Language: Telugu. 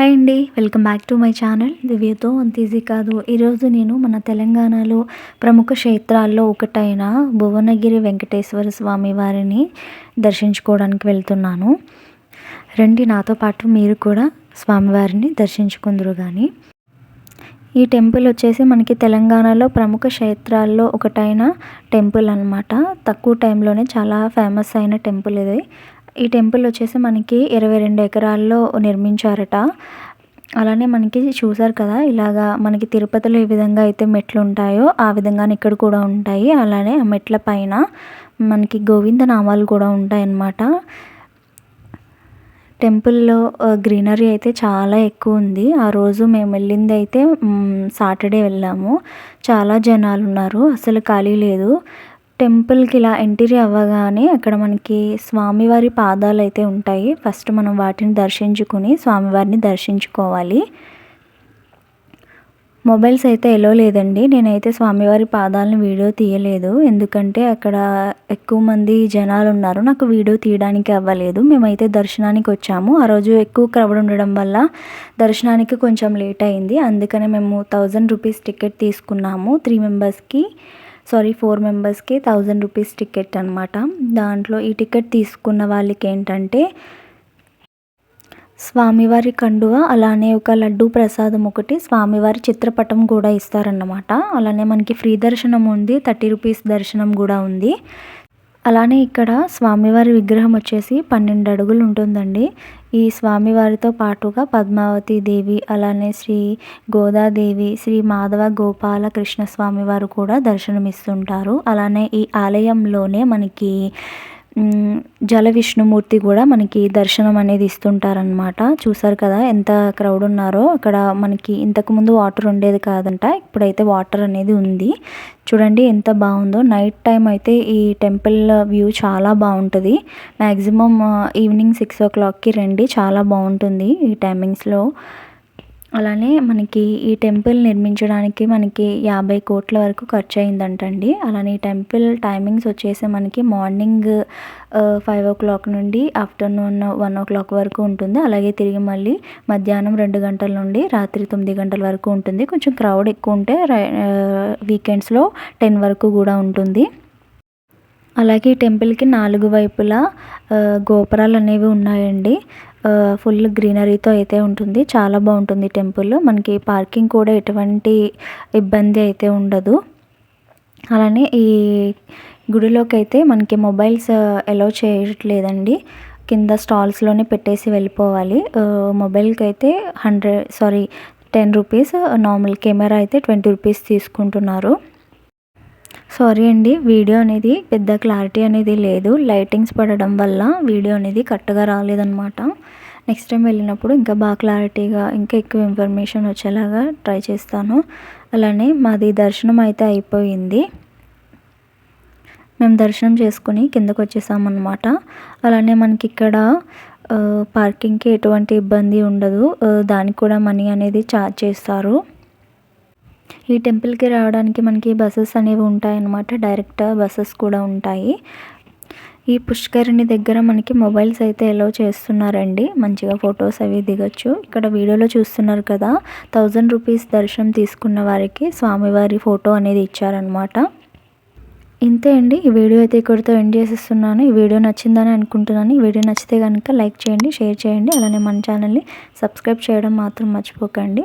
హాయ్ అండి welcome back to my channel. దివ్యతో అంత ఈజీ కాదు. ఈరోజు నేను మన తెలంగాణలో ప్రముఖ క్షేత్రాల్లో ఒకటైన భువనగిరి వెంకటేశ్వర స్వామి వారిని దర్శించుకోవడానికి వెళ్తున్నాను. రండి నాతో పాటు మీరు కూడా స్వామివారిని దర్శించుకుందరు కానీ ఈ టెంపుల్ వచ్చేసి మనకి తెలంగాణలో ప్రముఖ క్షేత్రాల్లో ఒకటైన టెంపుల్ అనమాట తక్కువ టైంలోనే చాలా ఫేమస్ అయిన టెంపుల్ ఇది. ఈ టెంపుల్ వచ్చేసి మనకి ఇరవై రెండు ఎకరాల్లో నిర్మించారట. అలానే మనకి చూసారు కదా ఇలాగా మనకి తిరుపతిలో ఏ విధంగా అయితే మెట్లు ఉంటాయో ఆ విధంగానే ఇక్కడ కూడా ఉంటాయి. అలానే ఆ మెట్ల పైన మనకి గోవింద నామాలు కూడా ఉంటాయన్నమాట. టెంపుల్లో గ్రీనరీ అయితే చాలా ఎక్కువ ఉంది. ఆ రోజు మేము వెళ్ళింది అయితే సాటర్డే వెళ్ళాము. చాలా జనాలు ఉన్నారు. అసలు ఖాళీ లేదు. టెంపుల్కి ఇలా ఎంట్రీ అవ్వగానే అక్కడ మనకి స్వామివారి పాదాలు అయితే ఉంటాయి. ఫస్ట్ మనం వాటిని దర్శించుకుని స్వామివారిని దర్శించుకోవాలి. మొబైల్స్ అయితే ఎలో లేదండి. నేనైతే స్వామివారి పాదాలను వీడియో తీయలేదు. ఎందుకంటే అక్కడ ఎక్కువ మంది జనాలు ఉన్నారు. నాకు వీడియో తీయడానికి అవ్వలేదు. మేమైతే దర్శనానికి వచ్చాము. ఆ రోజు ఎక్కువ క్రౌడ్ ఉండడం వల్ల దర్శనానికి కొంచెం లేట్ అయింది. అందుకనే మేము థౌజండ్ రూపీస్ టికెట్ తీసుకున్నాము త్రీ మెంబర్స్కి. సారీ ఫోర్ మెంబర్స్కి థౌజండ్ రూపీస్ టికెట్ అనమాట దాంట్లో ఈ టికెట్ తీసుకున్న వాళ్ళకి ఏంటంటే స్వామివారి కండువ అలానే ఒక లడ్డు ప్రసాదం ఒకటి స్వామివారి చిత్రపటం కూడా ఇస్తారన్నమాట. అలానే మనకి ఫ్రీ దర్శనం ఉంది థర్టీ రూపీస్ దర్శనం కూడా ఉంది. అలానే ఇక్కడ స్వామివారి విగ్రహం వచ్చేసి పన్నెండు అడుగులు ఉంటుందండి. ఈ స్వామివారితో పాటుగా పద్మావతి దేవి అలానే శ్రీ గోదాదేవి శ్రీ మాధవ గోపాల కృష్ణ స్వామివారు కూడా దర్శనమిస్తుంటారు. అలానే ఈ ఆలయంలోనే మనకి జల విష్ణుమూర్తి కూడా మనకి దర్శనం అనేది ఇస్తుంటారనమాట చూసారు కదా ఎంత క్రౌడ్ ఉన్నారో. అక్కడ మనకి ఇంతకుముందు వాటర్ ఉండేది కాదంట. ఇప్పుడైతే వాటర్ అనేది ఉంది. చూడండి ఎంత బాగుందో. నైట్ టైం అయితే ఈ టెంపుల్ వ్యూ చాలా బాగుంటుంది. మ్యాక్సిమం ఈవినింగ్ సిక్స్ ఓ క్లాక్కి రండి. చాలా బాగుంటుంది ఈ టైమింగ్స్లో అలానే మనకి ఈ టెంపుల్ నిర్మించడానికి మనకి యాభై కోట్ల వరకు ఖర్చు అయిందంటండి అలానే ఈ టెంపుల్ టైమింగ్స్ వచ్చేసి మనకి మార్నింగ్ ఫైవ్ ఓ క్లాక్ నుండి ఆఫ్టర్నూన్ వన్ ఓ క్లాక్ వరకు ఉంటుంది. అలాగే తిరిగి మళ్ళీ మధ్యాహ్నం రెండు గంటల నుండి రాత్రి తొమ్మిది గంటల వరకు ఉంటుంది. కొంచెం క్రౌడ్ ఎక్కువ ఉంటే వీకెండ్స్లో టెన్ వరకు కూడా ఉంటుంది. అలాగే టెంపుల్కి నాలుగు వైపులా గోపురాలు అనేవి ఉన్నాయండి. ఫుల్ గ్రీనరీతో అయితే ఉంటుంది. చాలా బాగుంటుంది టెంపుల్. మనకి పార్కింగ్ కూడా ఎటువంటి ఇబ్బంది అయితే ఉండదు. అలానే ఈ గుడిలోకి అయితే మనకి మొబైల్స్ అలౌ చేయట్లేదండి. కింద స్టాల్స్లోనే పెట్టేసి వెళ్ళిపోవాలి. మొబైల్కి అయితే hundred sorry ten rupees normal camera అయితే ట్వంటీ రూపీస్ తీసుకుంటున్నారు. సారీ అండి వీడియో అనేది పెద్ద క్లారిటీ అనేది లేదు. లైటింగ్స్ పడడం వల్ల వీడియో అనేది కరెక్ట్గా రాలేదనమాట నెక్స్ట్ టైం వెళ్ళినప్పుడు ఇంకా బాగా క్లారిటీగా ఇంకా ఎక్కువ ఇన్ఫర్మేషన్ వచ్చేలాగా ట్రై చేస్తాను. అలానే మాది దర్శనం అయితే అయిపోయింది. మేము దర్శనం చేసుకుని కిందకు వచ్చేసామన్నమాట. అలానే మనకి ఇక్కడ పార్కింగ్కి ఎటువంటి ఇబ్బంది ఉండదు. దానికి కూడా మనీ అనేది ఛార్జ్ చేస్తారు. ఈ టెంపుల్కి రావడానికి మనకి బస్సెస్ అనేవి ఉంటాయన్నమాట. డైరెక్ట్ బస్సెస్ కూడా ఉంటాయి. ఈ పుష్కరిణి దగ్గర మనకి మొబైల్స్ అయితే ఎలో చేస్తున్నారండి. మంచిగా ఫొటోస్ అవి దిగచ్చు. ఇక్కడ వీడియోలో చూస్తున్నారు కదా థౌజండ్ రూపీస్ దర్శనం తీసుకున్న వారికి స్వామివారి ఫోటో అనేది ఇచ్చారనమాట ఇంతే అండి. ఈ వీడియో అయితే ఇక్కడితో ఎండ్ చేసేస్తున్నాను. ఈ వీడియో నచ్చిందని అనుకుంటున్నాను. ఈ వీడియో నచ్చితే కనుక లైక్ చేయండి షేర్ చేయండి. అలానే మన ఛానల్ని సబ్స్క్రైబ్ చేయడం మాత్రం మర్చిపోకండి.